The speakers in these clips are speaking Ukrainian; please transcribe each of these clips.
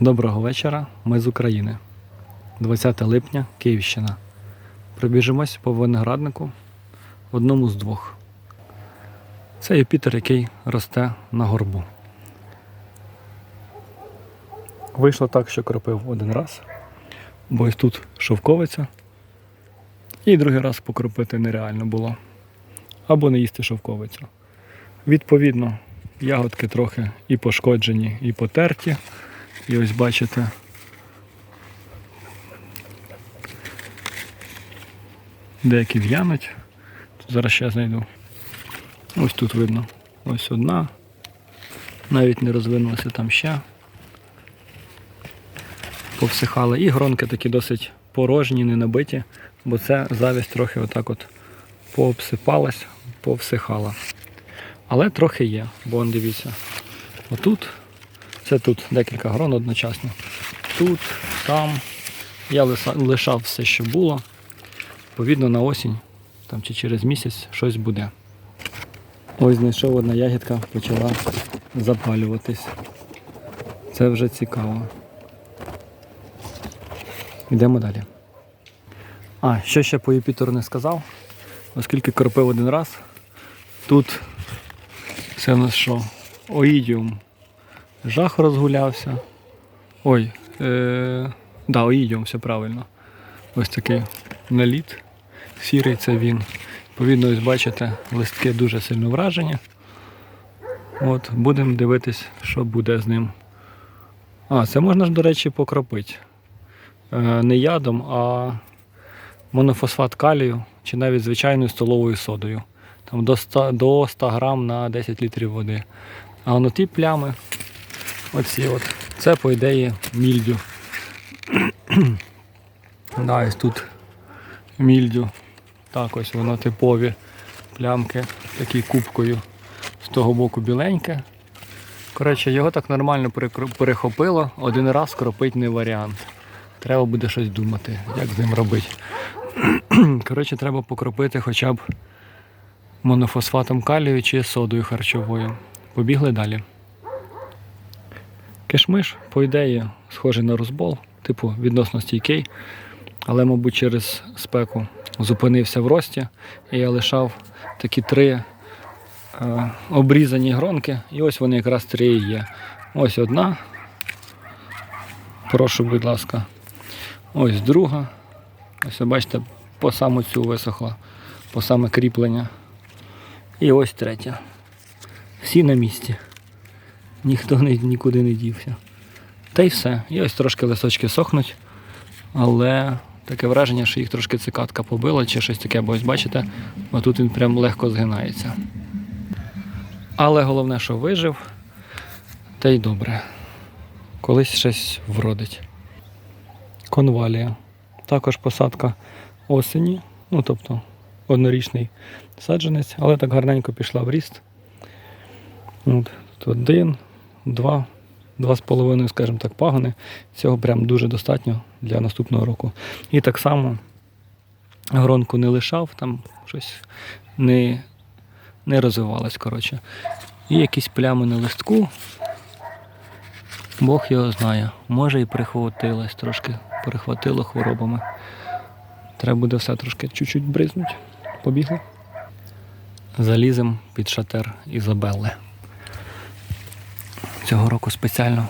Доброго вечора, ми з України. 20 липня, Київщина. Пробіжимось по винограднику одному з двох. Це Юпітер, який росте на горбу. Вийшло так, що кропив один раз, бо ось тут шовковиця. І другий раз покропити нереально було. Або не їсти шовковицю. Відповідно, ягодки трохи і пошкоджені, і потерті. І ось бачите. Деякі в'януть. Зараз ще знайду. Ось тут видно. Ось одна. Навіть не розвинулася там ще. Повсихали. І гронки такі досить порожні, не набиті, бо це завість трохи отак от пообсипалась, повсихала. Але трохи є, бо дивіться. Отут це тут декілька грон одночасно. Тут, там. Я лишав все, що було. Відповідно, на осінь там, чи через місяць щось буде. Ось знайшов одна ягідка, почала запалюватись. Це вже цікаво. Йдемо далі. А, що ще по Юпітеру не сказав, оскільки кропив один раз. Тут це у нас що? Оїдіум жах розгулявся. Ой, е, да, оїдіум, все правильно. Ось такий наліт. Сірий це він. Відповідно, ось бачите, листки дуже сильно вражені. От, будемо дивитись, що буде з ним. А, це можна ж, до речі, покропити. Е, не ядом, а монофосфат калію чи навіть звичайною столовою содою. Там до 100, до 100 грам на 10 літрів води. А воно ті плями, оці от, це по ідеї мільдю. да, ось тут мільдю. Так, ось воно типові плямки, такі кубкою. З того боку біленьке. Коротше, його так нормально перехопило, один раз кропить не варіант. Треба буде щось думати, як з ним робити. Коротше, треба покропити хоча б монофосфатом калію чи содою харчовою. Побігли далі. Кишмиш, по ідеї, схожий на розбол, типу відносно стійкий, але, мабуть, через спеку зупинився в рості, і я лишав такі три е, обрізані гронки, і ось вони якраз три є. Ось одна. Прошу, будь ласка. Ось друга. Ось бачите, по саму цю висохла, по саме кріплення. І ось третя. Всі на місці. Ніхто не, нікуди не дівся. Та й все. І ось трошки листочки сохнуть, але таке враження, що їх трошки цикатка побила чи щось таке, бо ось бачите, отут він прям легко згинається. Але головне, що вижив, та й добре. Колись щось вродить. Конвалія. Також посадка осені, ну тобто однорічний саджанець, але так гарненько пішла в ріст. От, тут один, два, два з половиною, скажімо так, пагони. Цього прям дуже достатньо для наступного року. І так само гронку не лишав, там щось не, не розвивалось, коротше. І якісь плями на листку. Бог його знає. Може і прихватилось трошки, перехватило хворобами. Треба буде все трошки чуть-чуть бризнуть. Побігли. Залізем під шатер Ізабелли. Цього року спеціально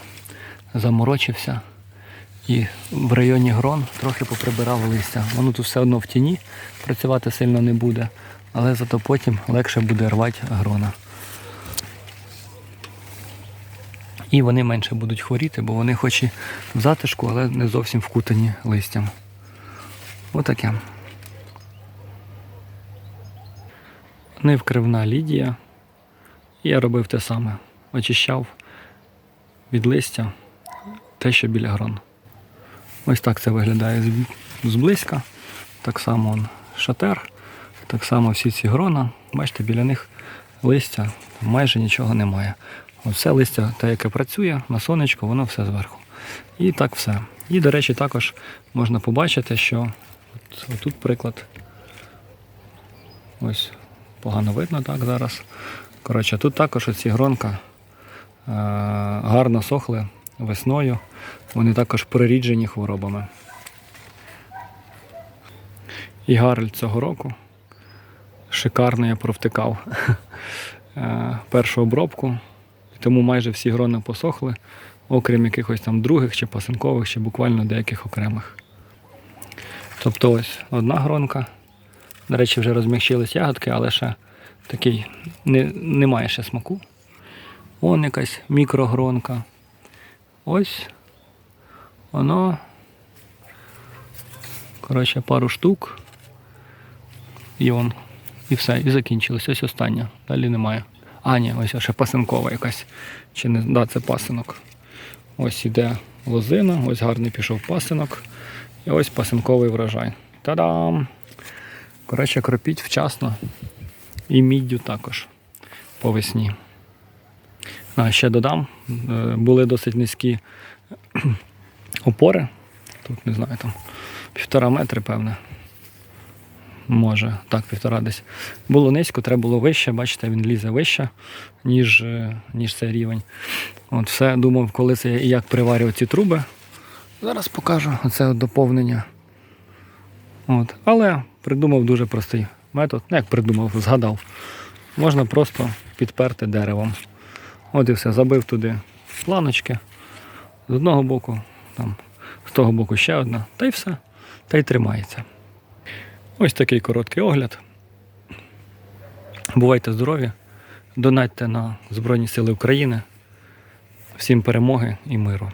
заморочився і в районі грон трохи поприбирав листя. Воно тут все одно в тіні, працювати сильно не буде, але зато потім легше буде рвати грона. І вони менше будуть хворіти, бо вони хоч і в затишку, але не зовсім вкутані листям. Отаке. Невкривна Лідія. Я робив те саме. Очищав від листя те, що біля грон. Ось так це виглядає зблизька. Так само он шатер, так само всі ці грона. Бачите, біля них листя майже нічого немає. Оце листя, те, яке працює на сонечку, воно все зверху. І так все. І, до речі, також можна побачити, що от, отут приклад. Ось погано видно так зараз. Коротше, тут також оці гронка гарно сохли весною, вони також проріджені хворобами. І Гарель цього року шикарно я провтикав е, першу обробку, тому майже всі грони посохли, окрім якихось там других чи пасинкових, чи буквально деяких окремих. Тобто ось одна гронка. До речі, вже розмягчились ягодки, але ще такий не, немає ще смаку. Вон якась мікрогронка. Ось воно. Коротше, пару штук. І он. І все, і закінчилось. Ось остання. Далі немає. А, ні, ось ще пасинкова якась. Чи не да, це пасинок. Ось іде лозина, ось гарний пішов пасинок. І ось пасинковий врожай. Та-дам! Коротше, кропіть вчасно. І міддю також по весні. А ще додам, е, були досить низькі опори. Тут не знаю, там півтора метри, певне. Може, так, півтора десь. Було низько, треба було вище, бачите, він лізе вище, ніж, е, ніж цей рівень. От все думав, коли це і як приварювати ці труби. Зараз покажу оце доповнення. От. Але придумав дуже простий метод. Ну, як придумав, згадав. Можна просто підперти деревом. От і все, забив туди планочки. З одного боку, там, з того боку ще одна, та й все. Та й тримається. Ось такий короткий огляд. Бувайте здорові, донатьте на Збройні Сили України. Всім перемоги і миру.